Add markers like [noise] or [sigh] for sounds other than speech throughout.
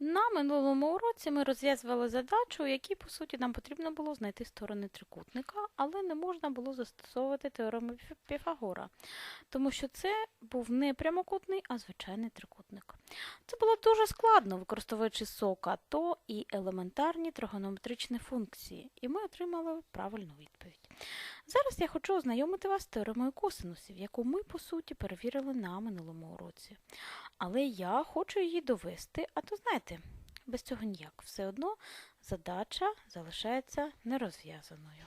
На минулому уроці ми розв'язували задачу, у якій, по суті, нам потрібно було знайти сторони трикутника, але не можна було застосовувати теорему Піфагора, тому що це був не прямокутний, а звичайний трикутник. Це було дуже складно, використовуючи сока, то і елементарні тригонометричні функції, і ми отримали правильну відповідь. Зараз я хочу ознайомити вас з теоремою косинусів, яку ми, по суті, перевірили на минулому уроці. Але я хочу її довести, а то знаєте, без цього ніяк. Все одно задача залишається нерозв'язаною.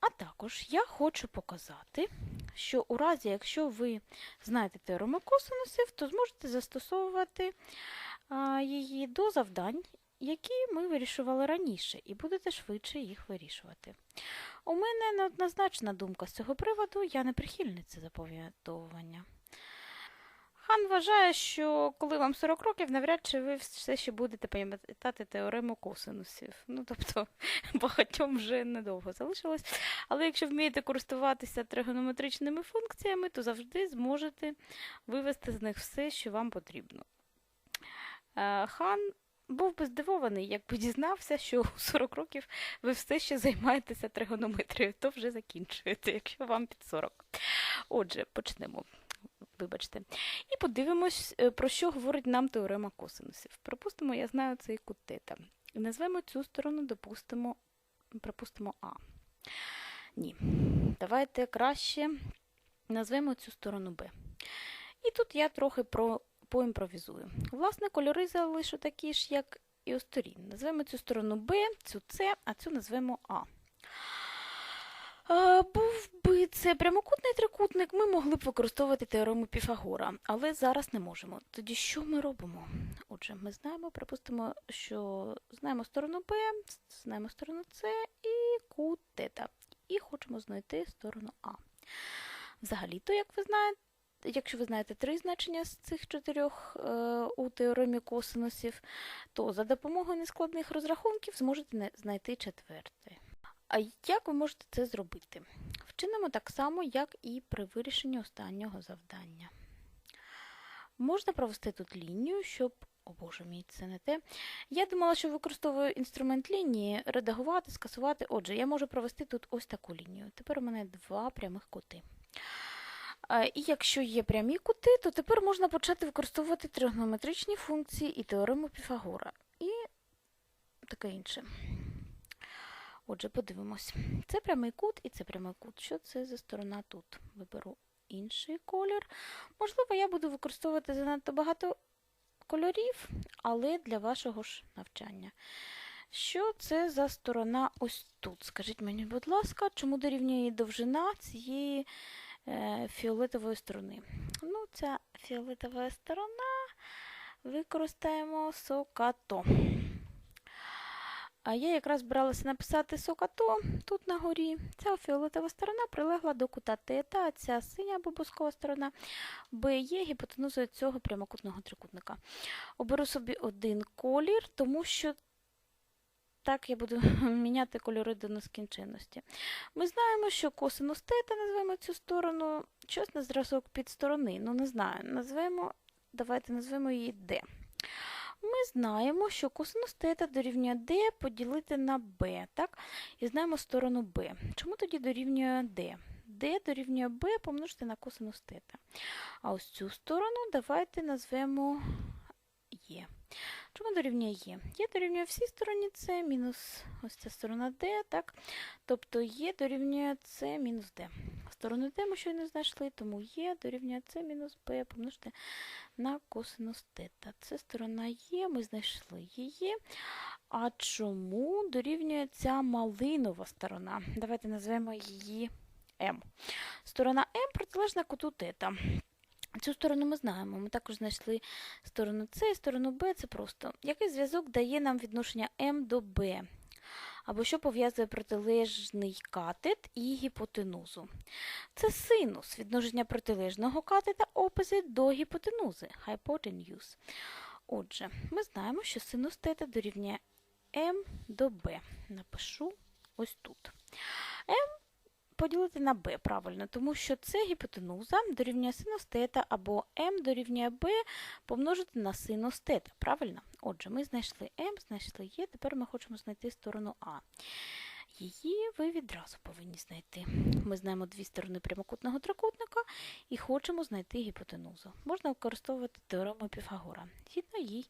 А також я хочу показати, що у разі, якщо ви знаєте теорему косинусів, то зможете застосовувати її до завдань, які ми вирішували раніше, і будете швидше їх вирішувати. У мене неоднозначна думка з цього приводу, я не прихильниця запам'ятовування. Хан вважає, що коли вам 40 років, навряд чи ви все ще будете пам'ятати теорему косинусів. Ну, тобто, [laughs] багатьом вже недовго залишилось. Але якщо вмієте користуватися тригонометричними функціями, то завжди зможете вивести з них все, що вам потрібно. Е, Хан був би здивований, якби дізнався, що у 40 років ви все ще займаєтеся тригонометрією, то вже закінчуєте, якщо вам під 40. Отже, почнемо. Вибачте. І подивимось, е, про що говорить нам теорема косинусів. Припустимо, я знаю цей кут тета. Назвемо цю сторону, допустимо, припустимо А. Ні. Давайте краще назвемо цю сторону Б. І тут я трохи про, поімпровізую. Власне, кольори залишу такі ж, як і у сторін. Назвемо цю сторону Б, цю С, а цю назвемо А. Був би це прямокутний трикутник, ми могли б використовувати теорему Піфагора, але зараз не можемо. Тоді що ми робимо? Отже, ми знаємо, припустимо, що знаємо сторону Б, знаємо сторону С і кут тета. І хочемо знайти сторону А. Взагалі-то, як ви знаєте, якщо ви знаєте три значення з цих чотирьох е, у теоремі косинусів, то за допомогою нескладних розрахунків зможете знайти четверте. А як ви можете це зробити? Вчинимо так само, як і при вирішенні останнього завдання. Можна провести тут лінію, щоб. О боже мій, це не те. Я думала, що використовую інструмент лінії, редагувати, скасувати. Отже, я можу провести тут ось таку лінію. Тепер у мене два прямих кути. І якщо є прямі кути, то тепер можна почати використовувати тригонометричні функції і теорему Піфагора. І таке інше. Отже, подивимось. Це прямий кут і це прямий кут. Що це за сторона тут? Виберу інший колір. Можливо, я буду використовувати занадто багато кольорів, але для вашого ж навчання. Що це за сторона ось тут? Скажіть мені, будь ласка, чому дорівнює довжина цієї е, фіолетової сторони? Ну, ця фіолетова сторона використаємо сокато. А я якраз збиралася написати сокато тут на горі. Ця фіолетова сторона прилегла до кута тета, а ця синя або бускова сторона Б є гіпотенузою цього прямокутного трикутника. Оберу собі один колір, тому що так я буду [laughs] міняти кольори до нескінченності. Ми знаємо, що косинус тета назвемо цю сторону, щось на зразок під сторони. Ну, не знаю, назвемо, давайте назвемо її D. Ми знаємо, що косинус тета дорівнює d поділити на b, так? І знаємо сторону b. Чому тоді дорівнює d? d дорівнює b помножити на косинус тета. А ось цю сторону давайте назвемо e. Чому дорівнює e? e дорівнює всій стороні c мінус ось ця сторона d, так? Тобто e дорівнює c мінус d. Сторону d ми щойно знайшли, тому e дорівнює c мінус b помножити на косинус тета. Це сторона Є, ми знайшли її. А чому дорівнює ця малинова сторона? Давайте назвемо її М. Сторона М протилежна куту тета. Цю сторону ми знаємо. Ми також знайшли сторону С і сторону Б. Це просто. Який зв'язок дає нам відношення М до Б? Або що пов'язує протилежний катет і гіпотенузу? Це синус відношення протилежного катета опозит до гіпотенузи hypotenuse. Отже, ми знаємо, що синус тета дорівнює m до b. Напишу ось тут. m поділити на b правильно, тому що це гіпотенуза дорівнює синус тета або m дорівнює b помножити на синус тета. Правильно? Отже, ми знайшли m, знайшли e, тепер ми хочемо знайти сторону А. Її ви відразу повинні знайти. Ми знаємо дві сторони прямокутного трикутника і хочемо знайти гіпотенузу. Можна використовувати теорему Піфагора. Згідно їй,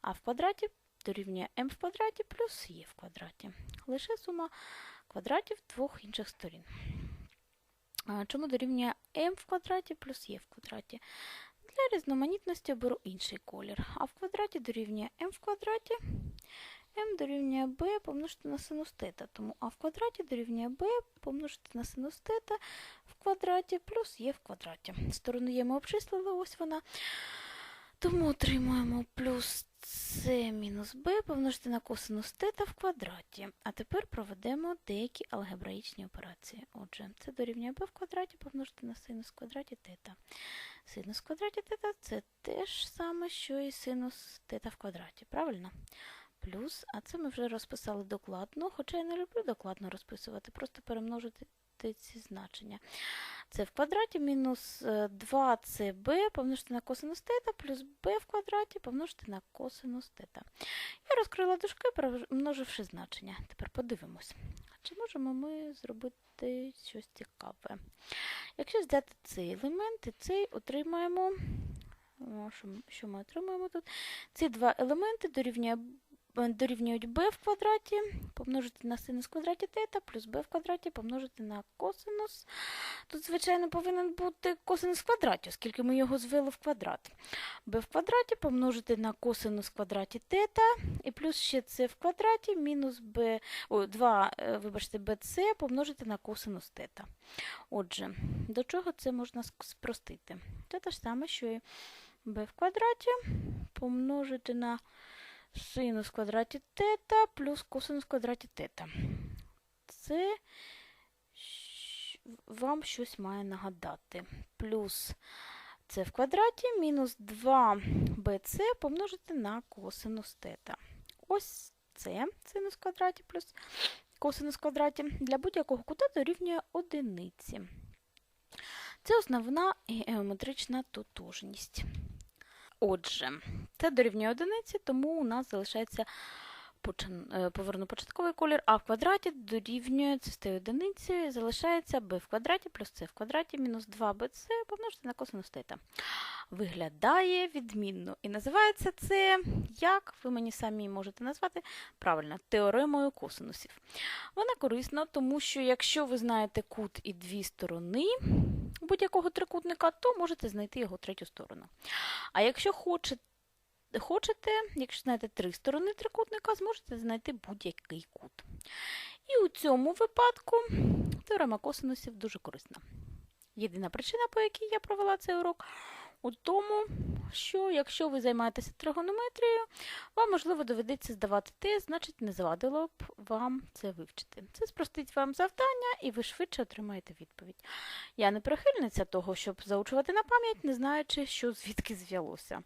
а в квадраті дорівнює m в квадраті плюс e в квадраті. Лише сума квадратів двох інших сторін. Чому дорівнює m в квадраті плюс e в квадраті? Для різноманітності беру інший колір. А в квадраті дорівнює m в квадраті, m дорівнює b помножити на синус тета. Тому а в квадраті дорівнює b помножити на синус тета в квадраті плюс e в квадраті. Сторону є ми обчислили, ось вона. Тому отримуємо плюс c мінус b помножити на косинус тета в квадраті. А тепер проведемо деякі алгебраїчні операції. Отже, це дорівнює b в квадраті помножити на синус в квадраті тета. Синус в квадраті тета це те ж саме, що і синус тета в квадраті, правильно? Плюс, а це ми вже розписали докладно, хоча я не люблю докладно розписувати, просто перемножити ці значення. Це в квадраті мінус 2cb помножити на косинус тета плюс b в квадраті помножити на косинус тета. Я розкрила дужки, перемноживши значення. Тепер подивимось, чи можемо ми зробити щось цікаве. Якщо взяти цей елемент і цей отримаємо. Що ми отримаємо тут? Ці два елементи дорівнює дорівнюють b в квадраті, помножити на синус в квадраті тета, плюс b в квадраті помножити на косинус. Тут, звичайно, повинен бути косинус в квадраті, оскільки ми його звели в квадрат. b в квадраті помножити на косинус в квадраті тета, і плюс ще c в квадраті мінус b, о, 2, вибачте, bc помножити на косинус тета. Отже, до чого це можна спростити? Це те ж саме, що і b в квадраті помножити на синус в квадраті тета плюс косинус в квадраті тета. Це вам щось має нагадати. Плюс це в квадраті мінус 2bc помножити на косинус тета. Ось це синус в квадраті плюс косинус в квадраті для будь-якого кута дорівнює одиниці. Це основна геометрична тотожність. Отже, це дорівнює одиниці, тому у нас залишається поверну початковий колір, а в квадраті дорівнює з одиниці, залишається b в квадраті плюс c в квадраті мінус 2bc помножити на косинус тета. Виглядає відмінно. І називається це, як ви мені самі можете назвати, правильно, теоремою косинусів. Вона корисна, тому що якщо ви знаєте кут і дві сторони, будь-якого трикутника, то можете знайти його третю сторону. А якщо хочете, хочете, якщо знаєте три сторони трикутника, зможете знайти будь-який кут. І у цьому випадку теорема косинусів дуже корисна. Єдина причина, по якій я провела цей урок, у тому, що якщо ви займаєтеся тригонометрією, вам, можливо, доведеться здавати тест, значить, не завадило б вам це вивчити. Це спростить вам завдання, і ви швидше отримаєте відповідь. Я не прихильниця того, щоб заучувати на пам'ять, не знаючи, що звідки зв'ялося.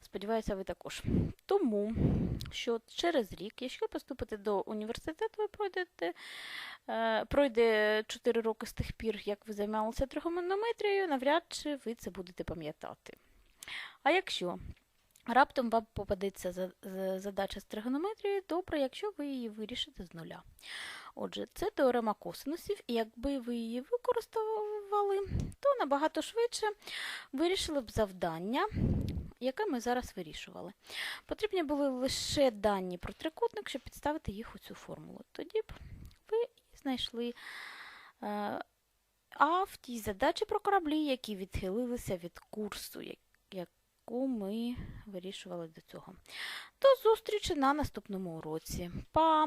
Сподіваюся, ви також. Тому що через рік, якщо поступите до університету, ви пройдете, е, пройде 4 роки з тих пір, як ви займалися тригонометрією, навряд чи ви це будете пам'ятати. А якщо раптом вам попадеться задача з тригонометрії, добре, якщо ви її вирішите з нуля. Отже, це теорема косинусів, і якби ви її використовували, то набагато швидше вирішили б завдання яке ми зараз вирішували. Потрібні були лише дані про трикутник, щоб підставити їх у цю формулу. Тоді б ви знайшли е, А в тій задачі про кораблі, які відхилилися від курсу, яку ми вирішували до цього. До зустрічі на наступному уроці. Па!